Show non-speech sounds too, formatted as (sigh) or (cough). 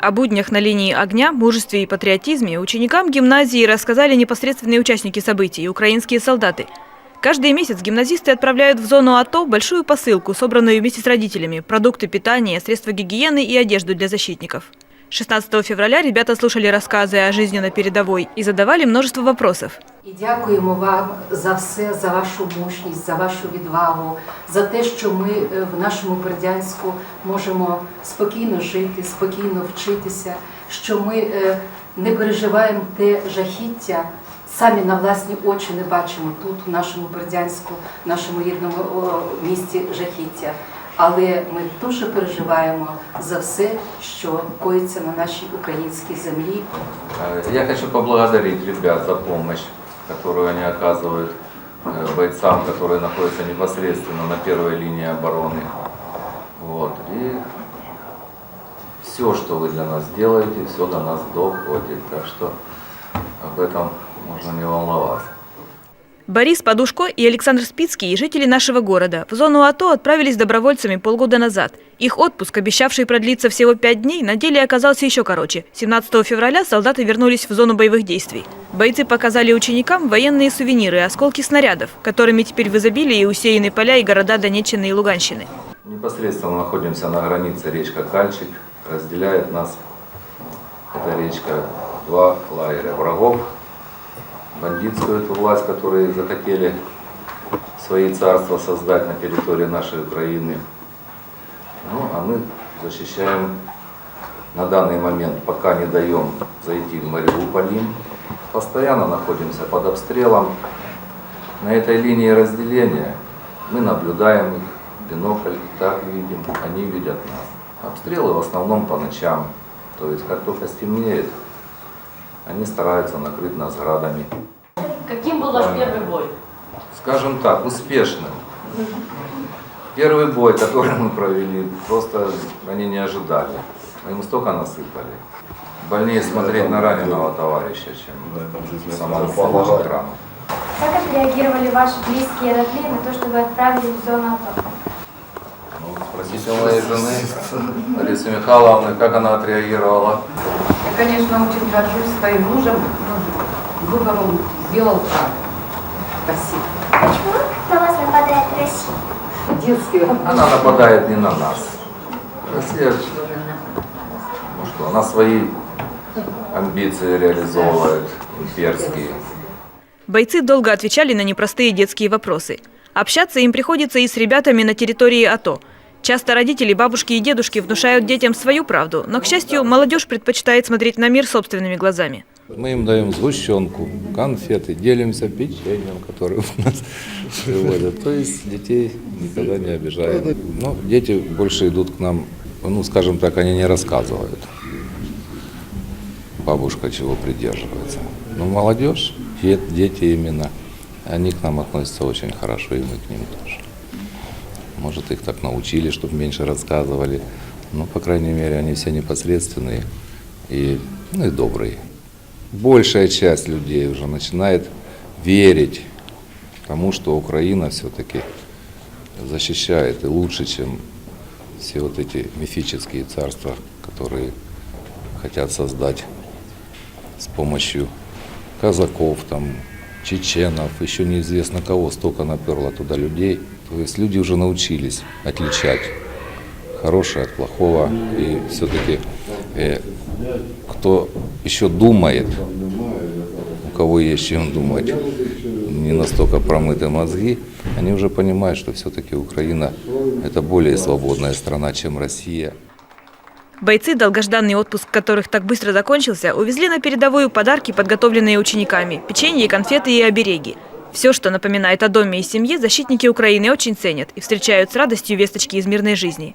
О буднях на линии огня, мужестве и патриотизме ученикам гимназии рассказали непосредственные участники событий – украинские солдаты. Каждый месяц гимназисты отправляют в зону АТО большую посылку, собранную вместе с родителями – продукты питания, средства гигиены и одежду для защитников. 16 февраля ребята слушали рассказы о жизни на передовой и задавали множество вопросов. І дякуємо вам за все, за вашу мужність, за вашу відвагу, за те, що ми е, в нашому Бердянську можемо спокійно жити, спокійно вчитися, що ми е, не переживаємо те жахіття, самі на власні очі не бачимо тут, в нашому Бердянську, в нашому рідному місті жахіття. Але ми дуже переживаємо за все, що коїться на нашій українській землі, Э, Я хочу поблагодарить ребят за помощь, которую они оказывают э, бойцам, которые находятся непосредственно на первой линии обороны. Вот. И все, что вы для нас делаете, все до нас доходит. Так что об этом можно не волноваться. Борис Подушко и Александр Спицкий, жители нашего города, в зону АТО отправились добровольцами полгода назад. Их отпуск, обещавший продлиться всего пять дней, на деле оказался еще короче. 17 февраля солдаты вернулись в зону боевых действий. Бойцы показали ученикам военные сувениры и осколки снарядов, которыми теперь в изобилии усеяны поля и города Донеччины и Луганщины. Непосредственно находимся на границе речка Кальчик. Разделяет нас эта речка два лагеря врагов. Бандитскую эту власть, которые захотели свои царства создать на территории нашей Украины. Ну, а мы защищаем на данный момент, пока не даем зайти в Мариуполь. Постоянно находимся под обстрелом. На этой линии разделения мы наблюдаем их, бинокль так видим, они видят нас. Обстрелы в основном по ночам, то есть как только стемнеет, они стараются накрыть нас градами. Каким был ваш первый бой? Скажем так, успешным. Первый бой, который мы провели, просто они не ожидали. Мы им столько насыпали. Больнее смотреть на раненого товарища, чем самому экрану. Как отреагировали ваши близкие и родные на то, что вы отправились в зону АТО? Ну, спросите у моей жены, Ларисы Михайловны, как она отреагировала. Конечно, очень горжусь своим мужем. Ну, Выбор он сделал правильно. Спасибо. Почему на вас нападает Россия? Детский Она нападает не на нас. Россия, ну что, она свои амбиции реализовывает, имперские. Бойцы долго отвечали на непростые детские вопросы. Общаться им приходится и с ребятами на территории АТО. Часто родители, бабушки и дедушки внушают детям свою правду, но, к счастью, молодежь предпочитает смотреть на мир собственными глазами. Мы им даем сгущенку, конфеты, делимся печеньем, которое у нас (laughs) приводят. То есть детей никогда не обижаем. Но дети больше идут к нам, ну, скажем так, они не рассказывают. Бабушка чего придерживается. Но молодежь, де- дети именно, они к нам относятся очень хорошо, и мы к ним тоже. Может, их так научили, чтобы меньше рассказывали. Но, по крайней мере, они все непосредственные и, ну, и добрые большая часть людей уже начинает верить тому, что Украина все-таки защищает и лучше, чем все вот эти мифические царства, которые хотят создать с помощью казаков, там, чеченов, еще неизвестно кого, столько наперло туда людей. То есть люди уже научились отличать хорошее от плохого. И все-таки э, кто еще думает, у кого есть чем думать, не настолько промыты мозги, они уже понимают, что все-таки Украина это более свободная страна, чем Россия. Бойцы, долгожданный отпуск которых так быстро закончился, увезли на передовую подарки, подготовленные учениками – печенье, конфеты и обереги. Все, что напоминает о доме и семье, защитники Украины очень ценят и встречают с радостью весточки из мирной жизни.